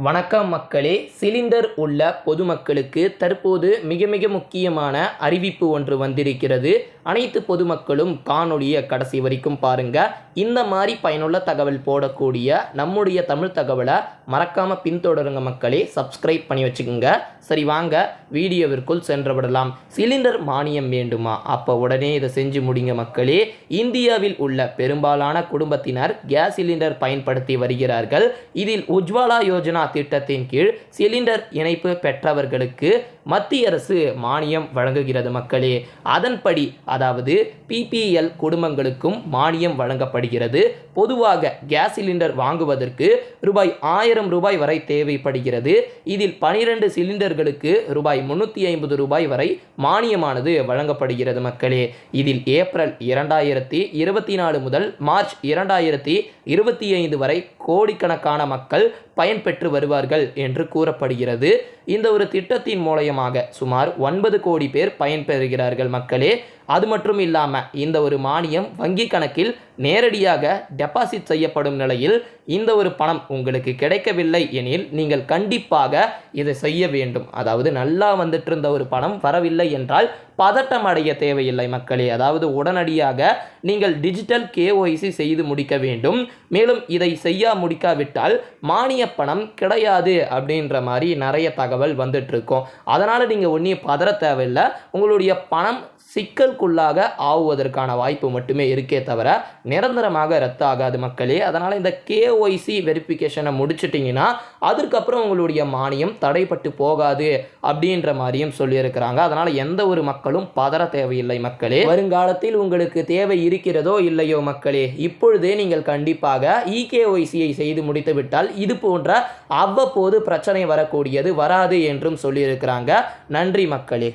வணக்கம் மக்களே சிலிண்டர் உள்ள பொதுமக்களுக்கு தற்போது மிக மிக முக்கியமான அறிவிப்பு ஒன்று வந்திருக்கிறது. அனைத்து பொதுமக்களும் காணொளியை கடைசி வரைக்கும் பாருங்க. இந்த மாதிரி பயனுள்ள தகவல் போடக்கூடிய நம்முடைய தமிழ் தகவலை மறக்காம பின்தொடருங்க மக்களே சப்ஸ்கிரைப் பண்ணி வச்சுக்கோங்க. சரி வாங்க வீடியோவிற்குள் சென்று விடலாம் சிலிண்டர் மானியம் வேண்டுமா? அப்போ உடனே இதை செஞ்சு முடிங்க மக்களே. இந்தியாவில் உள்ள பெரும்பாலான குடும்பத்தினர் கேஸ் சிலிண்டர் பயன்படுத்தி வருகிறார்கள். இதில் உஜ்வாலா யோஜனா திட்டத்தின் கீழ் சிலிண்டர் இணைப்பு பெற்றவர்களுக்கு மத்திய அரசு மானியம் வழங்குகிறது மக்களே. அதன்படி அதாவது பிபிஎல் குடும்பங்களுக்கும் மானியம் வழங்கப்படுகிறது. பொதுவாக கேஸ் சிலிண்டர் வாங்குவதற்கு ரூபாய் ஆயிரம் ரூபாய் வரை தேவைப்படுகிறது. இதில் பனிரெண்டு சிலிண்டர்களுக்கு ரூபாய் முன்னூற்றி ஐம்பது ரூபாய் வரை மானியமானது வழங்கப்படுகிறது மக்களே. இதில் ஏப்ரல் இரண்டாயிரத்தி இருபத்தி நாலு முதல் மார்ச் இரண்டாயிரத்தி இருபத்தி ஐந்து வரை கோடிக்கணக்கான மக்கள் பயன்பெற்று வருவார்கள் என்று கூறப்படுகிறது. இந்த ஒரு திட்டத்தின் மூலயமாக சுமார் ஒன்பது கோடி பேர் பயன்பெறுகிறார்கள் மக்களே. அது மட்டும் இல்லாமல் இந்த ஒரு மானியம் வங்கி கணக்கில் நேரடியாக டெபாசிட் செய்யப்படும் நிலையில் இந்த ஒரு பணம் உங்களுக்கு கிடைக்கவில்லை எனில் நீங்கள் கண்டிப்பாக இதை செய்ய வேண்டும். அதாவது நல்லா வந்துட்டு இருந்த ஒரு பணம் வரவில்லை என்றால் பதட்டம் அடைய தேவையில்லை மக்களே. அதாவது உடனடியாக நீங்கள் டிஜிட்டல் கேஒய்சி செய்து முடிக்க வேண்டும். மேலும் இதை செய்யா முடிக்காவிட்டால் மானிய பணம் கிடையாது அப்படின்ற மாதிரி நிறைய தகவல் வந்துட்டு இருக்கும் அதனால் அதனால் நீங்கள் ஒன்றையும் பதற தேவையில்லை. உங்களுடைய பணம் சிக்கலுக்குள்ளாக ஆகுவதற்கான வாய்ப்பு மட்டுமே இருக்கே தவிர நிரந்தரமாக ரத்து ஆகாது மக்களே. அதனால் இந்த கேஒய்சி வெரிஃபிகேஷனை முடிச்சிட்டிங்கன்னா அதுக்கப்புறம் உங்களுடைய மானியம் தடைப்பட்டு போகாது அப்படின்ற மாதிரியும் சொல்லியிருக்கிறாங்க. அதனால் எந்த ஒரு மக்களும் பதற தேவையில்லை மக்களே. வருங்காலத்தில் உங்களுக்கு தேவை இருக்கிறதோ இல்லையோ மக்களே இப்பொழுதே நீங்கள் கண்டிப்பாக இகேஒய்சியை செய்து முடித்துவிட்டால் இது போன்ற அவ்வப்போது பிரச்சனை வரக்கூடியது வராது என்றும் சொல்லியிருக்கிறாங்க. நன்றி மக்களே.